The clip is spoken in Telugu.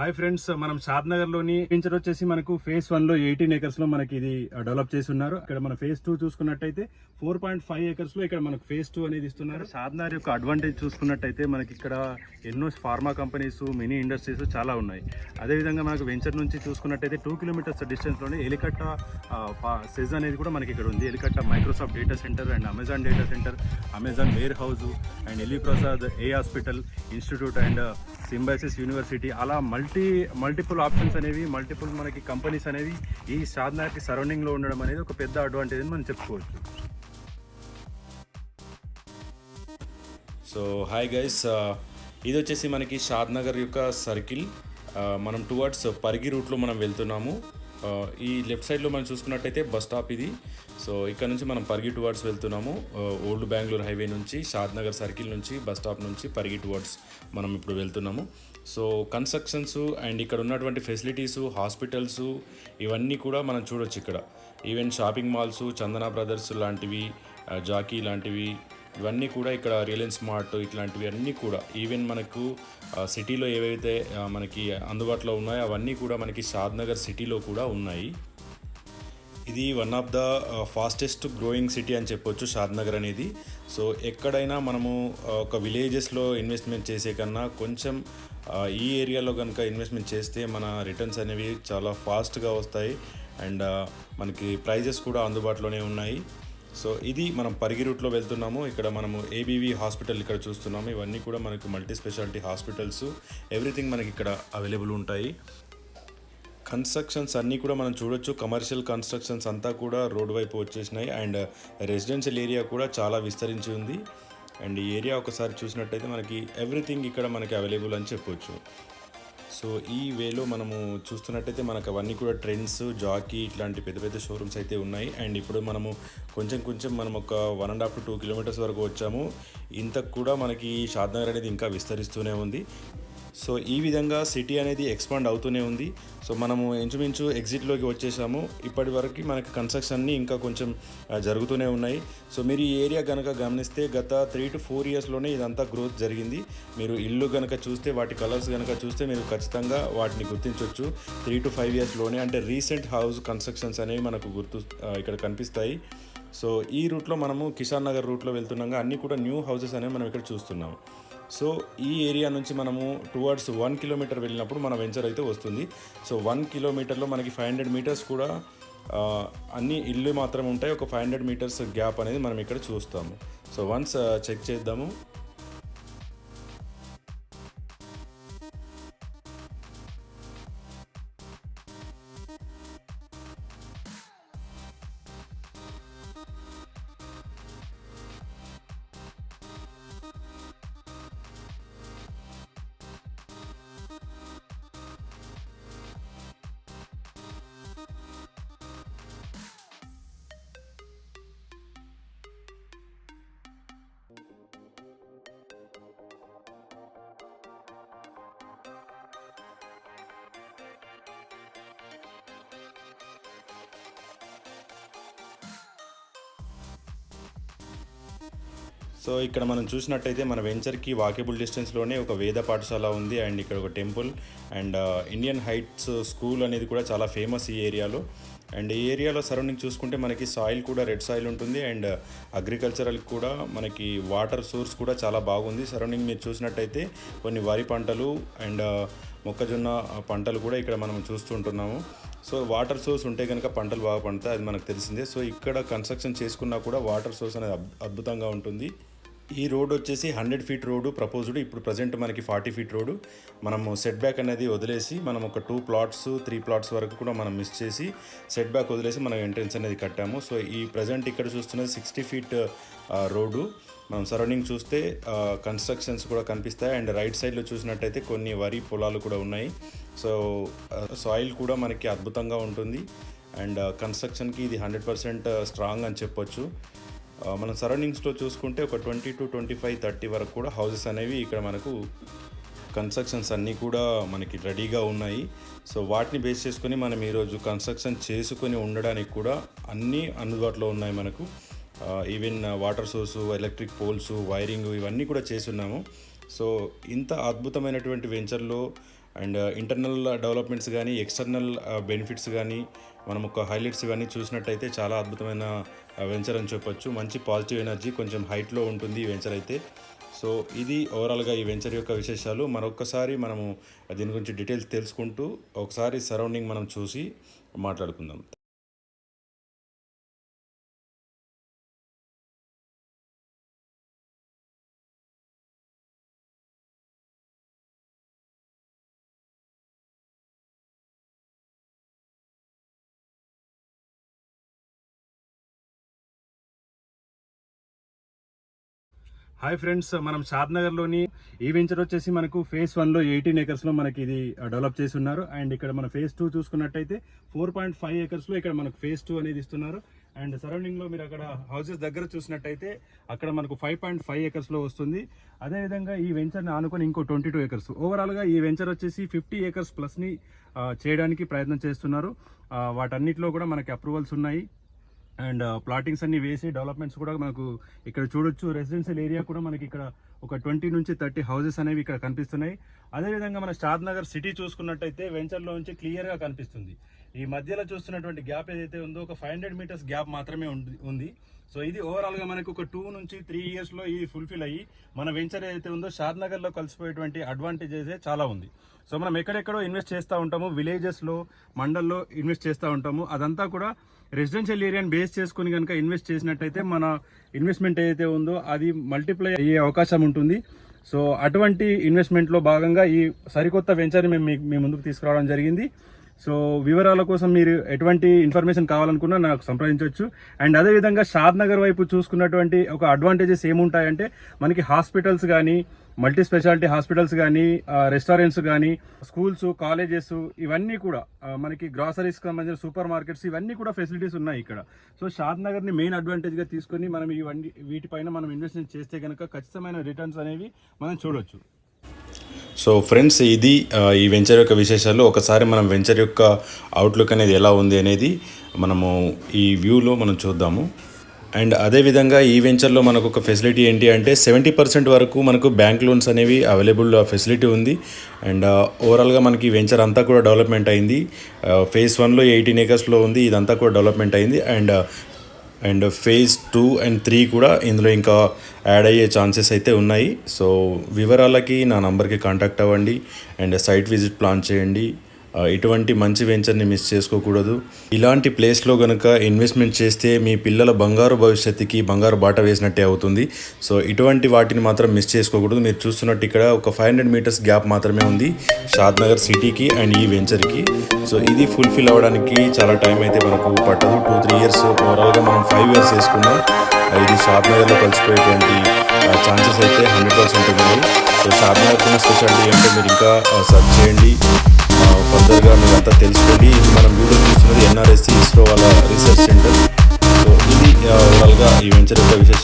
హాయ్ ఫ్రెండ్స్ మనం షాద్ నగర్లోని వెంచర్ వచ్చేసి మనకు ఫేస్ వన్లో ఎయిటీన్ ఏకర్స్లో మనకి ఇది డెవలప్ చేసి ఉన్నారు. ఇక్కడ మన ఫేస్ టూ చూసుకున్నట్టయితే ఫోర్ పాయింట్ ఫైవ్ ఏకర్స్లో ఇక్కడ మనకు ఫేస్ టూ అనేది ఇస్తున్నారు. షాద్ నగర్ యొక్క అడ్వాంటేజ్ చూసుకున్నట్టయితే మనకి ఇక్కడ ఎన్నో ఫార్మా కంపెనీస్ మినీ ఇండస్ట్రీస్ చాలా ఉన్నాయి. అదేవిధంగా మనకు వెంచర్ నుంచి చూసుకున్నట్టయితే టూ కిలోమీటర్స్ డిస్టెన్స్లోనే ఎలికట్ట సెజ్ అనేది కూడా మనకి ఇక్కడ ఉంది. Elikatta Microsoft data center and Amazon data center Amazon warehouse and ఎలిప్రసాద్ A hospital institute and Symbiosis university అలా మల్టీ మల్టిపుల్ ఆప్షన్స్ అనేవి మల్టిపుల్ మనకి కంపెనీస్ అనేవి ఈ సాధనాకి సరౌండింగ్లో ఉండడం అనేది ఒక పెద్ద అడ్వాంటేజ్ అని మనం చెప్పుకోవచ్చు. సో హాయ్ గైస్ ఇది వచ్చేసి మనకి షాద్ నగర్ యొక్క సర్కిల్. Uh, మనం టువర్డ్స్ పరిగి రూట్లో మనం వెళ్తున్నాము. Uh, ఈ లెఫ్ట్ సైడ్లో మనం చూసుకున్నట్టయితే బస్ స్టాప్ ఇది. సో ఇక్కడ నుంచి మనం పరిగి టువర్డ్స్ వెళ్తున్నాము. ఓల్డ్ బెంగళూరు హైవే నుంచి షాద్ నగర్ సర్కిల్ నుంచి బస్ స్టాప్ నుంచి పరిగి టువర్డ్స్ మనం ఇప్పుడు వెళ్తున్నాము. సో కన్స్ట్రక్షన్స్ అండ్ ఇక్కడ ఉన్నటువంటి ఫెసిలిటీస్ హాస్పిటల్స్ ఇవన్నీ కూడా మనం చూడొచ్చు ఇక్కడ. Even shopping malls Chandana brothers లాంటివి జాకీ లాంటివి ఇవన్నీ కూడా ఇక్కడ రిలయన్స్ మార్ట్ ఇట్లాంటివి అన్నీ కూడా. ఈవెన్ మనకు సిటీలో ఏవైతే మనకి అందుబాటులో ఉన్నాయో అవన్నీ కూడా మనకి షాద్నగర్ సిటీలో కూడా ఉన్నాయి. ఇది one of the fastest growing city అని చెప్పొచ్చు షాద్నగర్ అనేది. సో ఎక్కడైనా మనము ఒక విలేజెస్లో ఇన్వెస్ట్మెంట్ చేసే కన్నా కొంచెం ఈ ఏరియాలో కనుక ఇన్వెస్ట్మెంట్ చేస్తే మన రిటర్న్స్ అనేవి చాలా ఫాస్ట్గా వస్తాయి. అండ్ మనకి ప్రైజెస్ కూడా అందుబాటులోనే ఉన్నాయి. సో ఇది మనం పరిగి రూట్లో వెళ్తున్నాము. ఇక్కడ మనము ఏబీవీ హాస్పిటల్ ఇక్కడ చూస్తున్నాము. ఇవన్నీ కూడా మనకు మల్టీ స్పెషాలిటీ హాస్పిటల్స్. ఎవ్రీథింగ్ మనకి ఇక్కడ అవైలబుల్ ఉంటాయి. కన్స్ట్రక్షన్స్ అన్నీ కూడా మనం చూడొచ్చు. కమర్షియల్ కన్స్ట్రక్షన్స్ అంతా కూడా రోడ్ వైపు వచ్చేసినాయి. అండ్ రెసిడెన్షియల్ ఏరియా కూడా చాలా విస్తరించి ఉంది. అండ్ ఈ ఏరియా ఒకసారి చూసినట్టయితే మనకి ఎవ్రీథింగ్ ఇక్కడ మనకి అవైలబుల్ అని చెప్పొచ్చు. సో ఈ వేలో మనము చూస్తున్నట్టయితే మనకు అవన్నీ కూడా ట్రెండ్స్ జాకీ ఇట్లాంటి పెద్ద పెద్ద షోరూమ్స్ అయితే ఉన్నాయి. అండ్ ఇప్పుడు మనము కొంచెం కొంచెం మనం ఒక one and half to two kilometres వరకు వచ్చాము. ఇంతకు కూడా మనకి షాద్నగర్ అనేది ఇంకా విస్తరిస్తూనే ఉంది. సో ఈ విధంగా సిటీ అనేది ఎక్స్పాండ్ అవుతూనే ఉంది. సో మనము ఇంచుమించు ఎగ్జిట్లోకి వచ్చేసాము. ఇప్పటి వరకు మనకి కన్స్ట్రక్షన్ని ఇంకా కొంచెం జరుగుతూనే ఉన్నాయి. సో మీరు ఈ ఏరియా కనుక గమనిస్తే గత త్రీ టు ఫోర్ ఇయర్స్లోనే ఇదంతా గ్రోత్ జరిగింది. మీరు ఇల్లు కనుక చూస్తే వాటి కలర్స్ కనుక చూస్తే మీరు ఖచ్చితంగా వాటిని గుర్తించవచ్చు త్రీ టు ఫైవ్ ఇయర్స్లోనే అంటే రీసెంట్ హౌస్ కన్స్ట్రక్షన్స్ అనేవి మనకు గుర్తు ఇక్కడ కనిపిస్తాయి. సో ఈ రూట్లో మనము కిషాన్ నగర్ రూట్లో వెళ్తున్నాగా అన్నీ కూడా న్యూ హౌసెస్ అనేవి మనం ఇక్కడ చూస్తున్నాము. సో ఈ ఏరియా నుంచి మనము టువర్డ్స్ వన్ కిలోమీటర్ వెళ్ళినప్పుడు మన వెంచర్ అయితే వస్తుంది. సో వన్ కిలోమీటర్లో మనకి ఫైవ్ హండ్రెడ్ మీటర్స్ కూడా అన్ని ఇల్లు మాత్రం ఉంటాయి. ఒక ఫైవ్ హండ్రెడ్ మీటర్స్ గ్యాప్ అనేది మనం ఇక్కడ చూస్తాము. సో వన్స్ చెక్ చేద్దాము. సో ఇక్కడ మనం చూసినట్టయితే మన వెంచర్కి వాకేబుల్ డిస్టెన్స్లోనే ఒక వేద పాఠశాల ఉంది అండ్ ఇక్కడ ఒక temple and Indian heights school అనేది కూడా చాలా ఫేమస్ ఈ ఏరియాలో. అండ్ ఈ ఏరియాలో సరౌండింగ్ చూసుకుంటే మనకి సాయిల్ కూడా రెడ్ సాయిల్ ఉంటుంది అండ్ అగ్రికల్చరల్ కూడా మనకి వాటర్ సోర్స్ కూడా చాలా బాగుంది. సరౌండింగ్ మీరు చూసినట్టయితే కొన్ని వరి పంటలు అండ్ మొక్కజొన్న పంటలు కూడా ఇక్కడ మనం చూస్తుంటున్నాము సో వాటర్ సోర్స్ ఉంటే కనుక పంటలు బాగా పండుతాయి అది మనకు తెలిసిందే. సో ఇక్కడ కన్స్ట్రక్షన్ చేసుకున్నా కూడా వాటర్ సోర్స్ అనేది అద్భుతంగా ఉంటుంది. ఈ రోడ్ వచ్చేసి హండ్రెడ్ ఫీట్ రోడ్డు ప్రపోజ్డ్. ఇప్పుడు ప్రజెంట్ మనకి ఫార్టీ ఫీట్ రోడ్డు. మనము సెట్ బ్యాక్ అనేది వదిలేసి మనం ఒక టూ ప్లాట్స్ త్రీ ప్లాట్స్ వరకు కూడా మనం మిస్ చేసి సెట్ బ్యాక్ వదిలేసి మనం ఎంట్రెన్స్ అనేది కట్టాము. సో ఈ ప్రజెంట్ ఇక్కడ చూస్తున్నది సిక్స్టీ ఫీట్ రోడ్డు. మనం సరౌండింగ్ చూస్తే కన్స్ట్రక్షన్స్ కూడా కనిపిస్తాయి. అండ్ రైట్ సైడ్లో చూసినట్టయితే కొన్ని వరి పొలాలు కూడా ఉన్నాయి. సో సాయిల్ కూడా మనకి అద్భుతంగా ఉంటుంది. అండ్ కన్స్ట్రక్షన్కి ఇది హండ్రెడ్ పర్సెంట్ స్ట్రాంగ్ అని చెప్పొచ్చు. మనం సరౌండింగ్స్లో చూసుకుంటే ఒక twenty to twenty five thirty వరకు కూడా హౌసెస్ అనేవి ఇక్కడ మనకు కన్స్ట్రక్షన్స్ అన్నీ కూడా మనకి రెడీగా ఉన్నాయి. సో వాటిని బేస్ చేసుకొని మనం ఈరోజు కన్స్ట్రక్షన్ చేసుకొని ఉండడానికి కూడా అన్నీ అందుబాటులో ఉన్నాయి మనకు. Even water source electric poles wiring ఇవన్నీ కూడా చేస్తున్నాము. సో ఇంత అద్భుతమైనటువంటి వెంచర్లో అండ్ ఇంటర్నల్ డెవలప్మెంట్స్ కానీ ఎక్స్టర్నల్ బెనిఫిట్స్ కానీ మనం ఒక హైలైట్స్ కానీ చూసినట్టయితే చాలా అద్భుతమైన uh, వెంచర్ అని చెప్పొచ్చు. మంచి పాజిటివ్ ఎనర్జీ కొంచెం హైట్లో ఉంటుంది ఈ వెంచర్ అయితే. సో ఇది ఓవరాల్గా ఈ వెంచర్ యొక్క విశేషాలు. మరొకసారి మనము దీని గురించి డీటెయిల్స్ తెలుసుకుంటూ ఒకసారి సరౌండింగ్ మనం చూసి మాట్లాడుకుందాం. హాయ్ ఫ్రెండ్స్ మనం షాద్లోని ఈ వెంచర్ వచ్చేసి మనకు ఫేస్ వన్లో ఎయిటీన్ ఏకర్స్లో మనకి ఇది డెవలప్ చేసి ఉన్నారు. అండ్ ఇక్కడ మన ఫేస్ టూ చూసుకున్నట్టయితే ఫోర్ పాయింట్ ఫైవ్ ఏకర్స్లో ఇక్కడ మనకు ఫేస్ టూ అనేది ఇస్తున్నారు. అండ్ సరౌండింగ్లో మీరు అక్కడ హౌసెస్ దగ్గర చూసినట్టయితే అక్కడ మనకు ఫైవ్ పాయింట్ ఫైవ్ ఏకర్స్లో వస్తుంది. అదే విధంగా ఈ వెంచర్ని ఆనుకొని ఇంకో ట్వంటీ టూ ఏకర్స్ ఓవరాల్గా ఈ వెంచర్ వచ్చేసి ఫిఫ్టీ ఏకర్స్ ప్లస్ని చేయడానికి ప్రయత్నం చేస్తున్నారు. వాటన్నిటిలో కూడా మనకి అప్రూవల్స్ ఉన్నాయి. అండ్ ప్లాటింగ్స్ అన్ని వేసి డెవలప్మెంట్స్ కూడా మనకు ఇక్కడ చూడొచ్చు. రెసిడెన్షియల్ ఏరియా కూడా మనకి ఇక్కడ ఒక ట్వంటీ నుంచి థర్టీ హౌసెస్ అనేవి ఇక్కడ కనిపిస్తున్నాయి. అదేవిధంగా మన షాద్ నగర్ సిటీ చూసుకున్నట్టయితే వెంచర్లో నుంచి క్లియర్గా కనిపిస్తుంది. ఈ మధ్యలో చూస్తున్నటువంటి గ్యాప్ ఏదైతే ఉందో ఒక ఫైవ్ హండ్రెడ్ మీటర్స్ గ్యాప్ మాత్రమే ఉంది- ఉంది. సో ఇది ఓవరాల్గా మనకు ఒక టూ నుంచి త్రీ ఇయర్స్లో ఇది ఫుల్ఫిల్ అయ్యి మన వెంచర్ ఏదైతే ఉందో షాద్ నగర్లో కలిసిపోయేటువంటి అడ్వాంటేజెస్ చాలా ఉంది. సో మనం ఎక్కడెక్కడో ఇన్వెస్ట్ చేస్తూ ఉంటాము. విలేజెస్లో మండల్లో ఇన్వెస్ట్ చేస్తూ ఉంటాము. అదంతా కూడా రెసిడెన్షియల్ ఏరియాని బేస్ చేసుకుని కనుక ఇన్వెస్ట్ చేసినట్టయితే మన ఇన్వెస్ట్మెంట్ ఏదైతే ఉందో అది మల్టిప్లై అయ్యే అవకాశం ఉంటుంది. సో అటువంటి ఇన్వెస్ట్మెంట్లో భాగంగా ఈ సరికొత్త వెంచర్ని మేము మీ- ముందుకు తీసుకురావడం జరిగింది. సో వివరాల కోసం మీరు ఎటువంటి ఇన్ఫర్మేషన్ కావాలనుకున్నా నాకు సంప్రదించవచ్చు. అండ్ అదేవిధంగా షాద్ నగర్ వైపు చూసుకున్నటువంటి ఒక అడ్వాంటేజెస్ ఏముంటాయంటే మనకి హాస్పిటల్స్ కానీ మల్టీ స్పెషాలిటీ హాస్పిటల్స్ కానీ రెస్టారెంట్స్ కానీ స్కూల్స్ కాలేజెస్ ఇవన్నీ కూడా మనకి గ్రాసరీస్ సంబంధించిన సూపర్ మార్కెట్స్ ఇవన్నీ కూడా ఫెసిలిటీస్ ఉన్నాయి ఇక్కడ. సో షాద్ నగర్ని మెయిన్ అడ్వాంటేజ్గా తీసుకొని మనం ఇవన్నీ వీటిపైన మనం ఇన్వెస్ట్మెంట్ చేస్తే కనుక ఖచ్చితమైన రిటర్న్స్ అనేవి మనం చూడొచ్చు. సో ఫ్రెండ్స్ ఇది ఈ వెంచర్ యొక్క విశేషాలు. ఒకసారి మనం వెంచర్ యొక్క అవుట్లుక్ అనేది ఎలా ఉంది అనేది మనము ఈ వ్యూలో మనం చూద్దాము. అండ్ అదేవిధంగా ఈ వెంచర్లో మనకు ఒక ఫెసిలిటీ ఏంటి అంటే సెవెంటీ పర్సెంట్ వరకు మనకు బ్యాంక్ లోన్స్ అనేవి అవైలబుల్ ఫెసిలిటీ ఉంది. అండ్ ఓవరాల్గా మనకి వెంచర్ అంతా కూడా డెవలప్మెంట్ అయింది. ఫేజ్ వన్లో ఎయిటీన్ ఏకర్స్లో ఉంది. ఇదంతా కూడా డెవలప్మెంట్ అయింది. And and phase two and three కూడా ఇందులో ఇంకా యాడ్ అయ్యే ఛాన్సెస్ అయితే ఉన్నాయి. సో వివరాలకి నా నంబర్కి కాంటాక్ట్ అవ్వండి. అండ్ సైట్ విజిట్ ప్లాన్ చేయండి. ఇటువంటి మంచి వెంచర్ని మిస్ చేసుకోకూడదు. ఇలాంటి ప్లేస్లో కనుక ఇన్వెస్ట్మెంట్ చేస్తే మీ పిల్లల బంగారు భవిష్యత్తుకి బంగారు బాట వేసినట్టే అవుతుంది. సో ఇటువంటి వాటిని మాత్రం మిస్ చేసుకోకూడదు. మీరు చూస్తున్నట్టు ఇక్కడ ఒక ఫైవ్ హండ్రెడ్ మీటర్స్ గ్యాప్ మాత్రమే ఉంది షాద్నగర్ సిటీకి అండ్ ఈ వెంచర్కి సో ఇది ఫుల్ఫిల్ అవ్వడానికి చాలా టైం అయితే మనకు పట్టదు. టూ త్రీ ఇయర్స్ ఓవరాల్గా మనం ఫైవ్ ఇయర్స్ వేసుకున్నాం ఇది షాద్నగర్లో కలిసిపోయేటువంటి ఛాన్సెస్ అయితే హండ్రెడ్ పర్సెంట్ ఉన్నాయి. సో షాద్ స్పెషాలిటీ అంటే మీరు ఇంకా సర్చ్ చేయండి. ఫర్దర్గా మీరంతా తెలుసుకోండి ఇది మనం వీడియో చూస్తున్నది ఎన్ఆర్ఎస్సి ఇస్రో వాళ్ళ రీసెర్చ్ సెంటర్ సో ఇది ఓవరాల్గా ఈ వెంచర్ యొక్క విశేషాలు